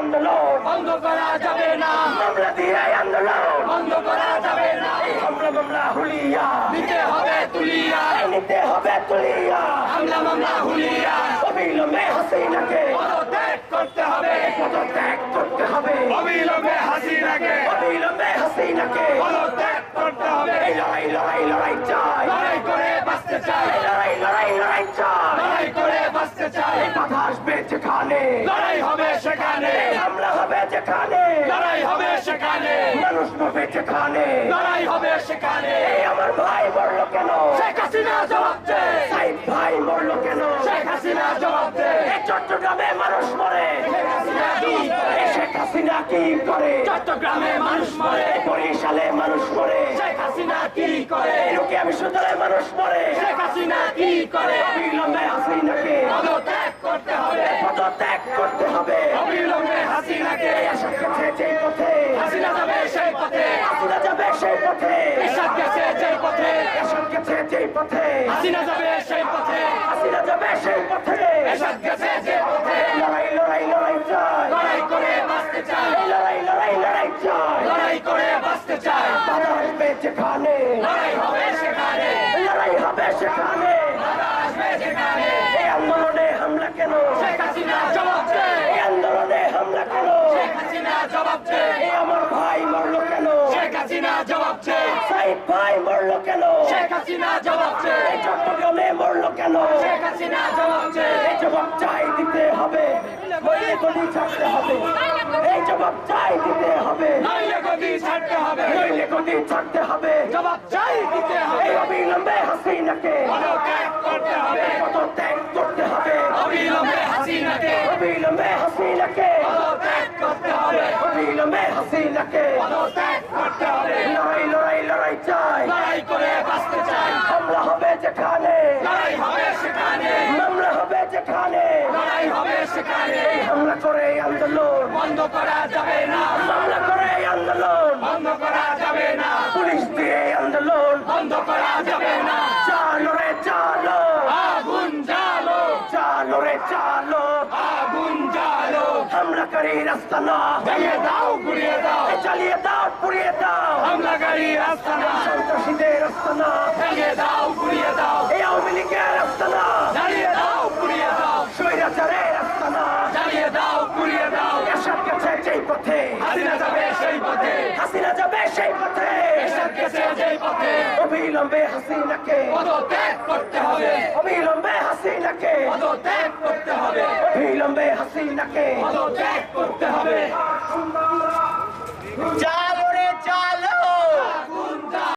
আন্দোলন। বন্ধ করা যাবে না। মামলা দিয়ে আন্দোলন। বন্ধ করা যাবে না। হামলা মামলা হুলিয়া। দিতে হবে তুলিয়া। নিতে হবে তুলিয়া। হামলা মামলা হুলিয়া। অবিলম্বে হাসিনাকে। পদত্যাগ করতে হবে। পদত্যাগ করতে হবে। অবিলম্বে হাসিনাকে। অবিলম্বে হাসিনাকে। পদত্যাগ করতে হবে। লড়াই লড়াই লড়াই চাই। লড়াই করে বাঁচতে চাই। লড়াই লড়াই লড়াই চাই। লড়াই করে বাঁচতে চাই। বাধা লড়াই হবে সেখানে। হামলা হবে যেখানে। লড়াই হবে সেখানে। মানুষ হবে যেখানে। লড়াই হবে সেখানে। আমার ভাই মরলো কেন? শেখ হাসিনা জবাব দে। সাইদ ভাই মরলো কেন? শেখ হাসিনা জবাব দে। এই চট্টগ্রামে মানুষ মরে। শেখ হাসিনা কি করে? চট্টগ্রামে মানুষ মরে। বরিশালে মানুষ মরে। শেখ হাসিনা কি করে? রুকিয়া বিশ্ববিদ্যালয়ে মানুষ মরে। শেখ হাসিনা কি করে? অবিলম্বে হাসিনাকে পদত্যাগ করতে হবে। পদত্যাগ করতে হবে। অবিলম্বে হাসিনাকে যেই পথে। হাসিনা যাবে সেই পথে। হাসিনা যাবে সেই পথে। গেছে যেই পথে। গেছে যেই পথে। হাসিনা যাবে সেই পথে। হাসিনা যাবে সেই পথে। গেছে যে পথে। লড়াই লড়াই লড়াই চাই। লড়াই করে বাঁচতে চাই। লড়াই লড়াই লড়াই চাই। লড়াই করে বাঁচতে চাই। বাধা আসবে যেখানে লড়াই হবে সেখানে। লড়াই হবে সেখানে বাধা আসবে সেখানে এই আন্দোলনে হামলা কেন শেখ হাসিনা জবাব দে এই আন্দোলনে হামলা কেন শেখ হাসিনা জবাব দে। আমার ভাই মরলো কেন? শেখ হাসিনা জবাব দে। সাইদ ভাই মরলো কেন? শেখ হাসিনা জবাব দে। চট্টগ্রামে মরলো কেন? শেখ হাসিনা জবাব দে। এই জবাব চাই দিতে হবে। নইলে ছাড়তে হবে। এই জবাব চাই দিতে হবে। নইলে গদি ছাড়তে হবে। নইলে গলি ছাড়তে হবে। জবাব চাই দিতে এই হবে অবিলম্বে হাসিনাকে পদত্যাগ করতে হবে। পদত্যাগ করতে হবে অবিলম্বে হাসিনাকে অবিলম্বে হাসিনাকে অবিলম্বে হাসিনাকে লড়াই লড়াই লড়াই চাই লড়াই করে বাঁচতে চাই। হামলা হবে যেখানে। লড়াই হবে সেখানে মামলা হবে যেখানে। লড়াই হবে সেখানে এই হামলা করে আন্দোলন। বন্ধ করা যাবে না মামলা করে আন্দোলন। বন্ধ করা যাবে না পুলিশ দিয়ে আন্দোলন। বন্ধ করা যাবে না চালো রে চালো আগুন জ্বালো চালো রে চালো হামলাকারী রাস্তা না। দাও গুড়িয়ে দাও। চালিয়ে দাও পুড়িয়ে দাও। রাস্তা না। সন্ত্রাসীদের রাস্তা না। ভেঙে দাও গুড়িয়ে দাও। এই আওয়ামী লীগের রাস্তা না। জ্বালিয়ে দাও পুড়িয়ে দাও। স্বৈরাচারের রাস্তা না। জ্বালিয়ে দাও পুড়িয়ে দাও। এসব গেছে যেই পথে। হাসিনা যাবে সেই পথে। হাসিনা যাবে সেই পথে। অবিলম্বে হাসিনাকে। পদত্যাগ করতে হবে। অবিলম্বে হাসিনাকে। পদত্যাগ করতে হবে। অবিলম্বে হাসিনাকে। পদত্যাগ করতে হবে।